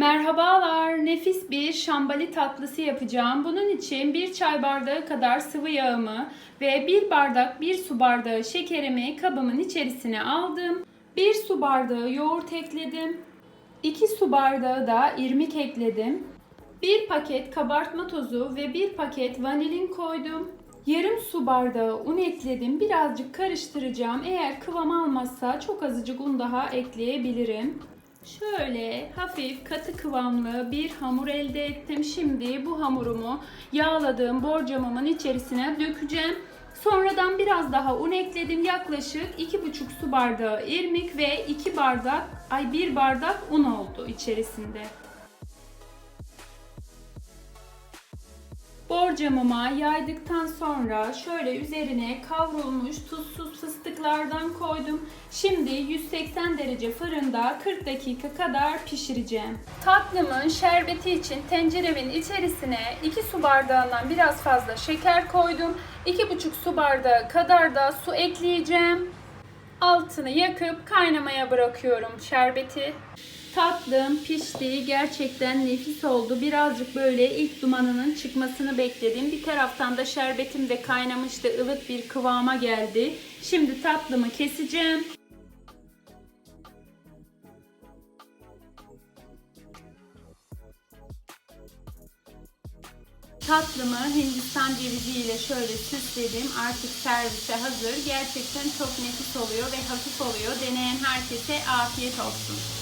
Merhabalar, nefis bir şambali tatlısı yapacağım. Bunun için bir çay bardağı kadar sıvı yağımı ve bir bardak bir su bardağı şekerimi kabımın içerisine aldım. Bir su bardağı yoğurt ekledim. 2 su bardağı da irmik ekledim. Bir paket kabartma tozu ve bir paket vanilin koydum. Yarım su bardağı un ekledim. Birazcık karıştıracağım. Eğer kıvam almazsa çok azıcık un daha ekleyebilirim. Şöyle hafif katı kıvamlı bir hamur elde ettim. Şimdi bu hamurumu yağladığım borcamımın içerisine dökeceğim. Sonradan biraz daha un ekledim. Yaklaşık 2,5 su bardağı irmik ve 2 bardak ay 1 bardak un oldu içerisinde. Borcamıma yaydıktan sonra şöyle üzerine kavrulmuş tuzsuz fıstıklardan koydum. Şimdi 180 derece fırında 40 dakika kadar pişireceğim. Tatlımın şerbeti için tenceremin içerisine 2 su bardağından biraz fazla şeker koydum. 2,5 su bardağı kadar da su ekleyeceğim. Altını yakıp kaynamaya bırakıyorum şerbeti. Tatlım pişti. Gerçekten nefis oldu. Birazcık böyle ilk dumanının çıkmasını bekledim. Bir taraftan da şerbetim de kaynamıştı. ılık bir kıvama geldi. Şimdi tatlımı keseceğim. Tatlımı Hindistan cevizi ile şöyle süsledim. Artık servise hazır. Gerçekten çok nefis oluyor ve hafif oluyor. Deneyen herkese afiyet olsun.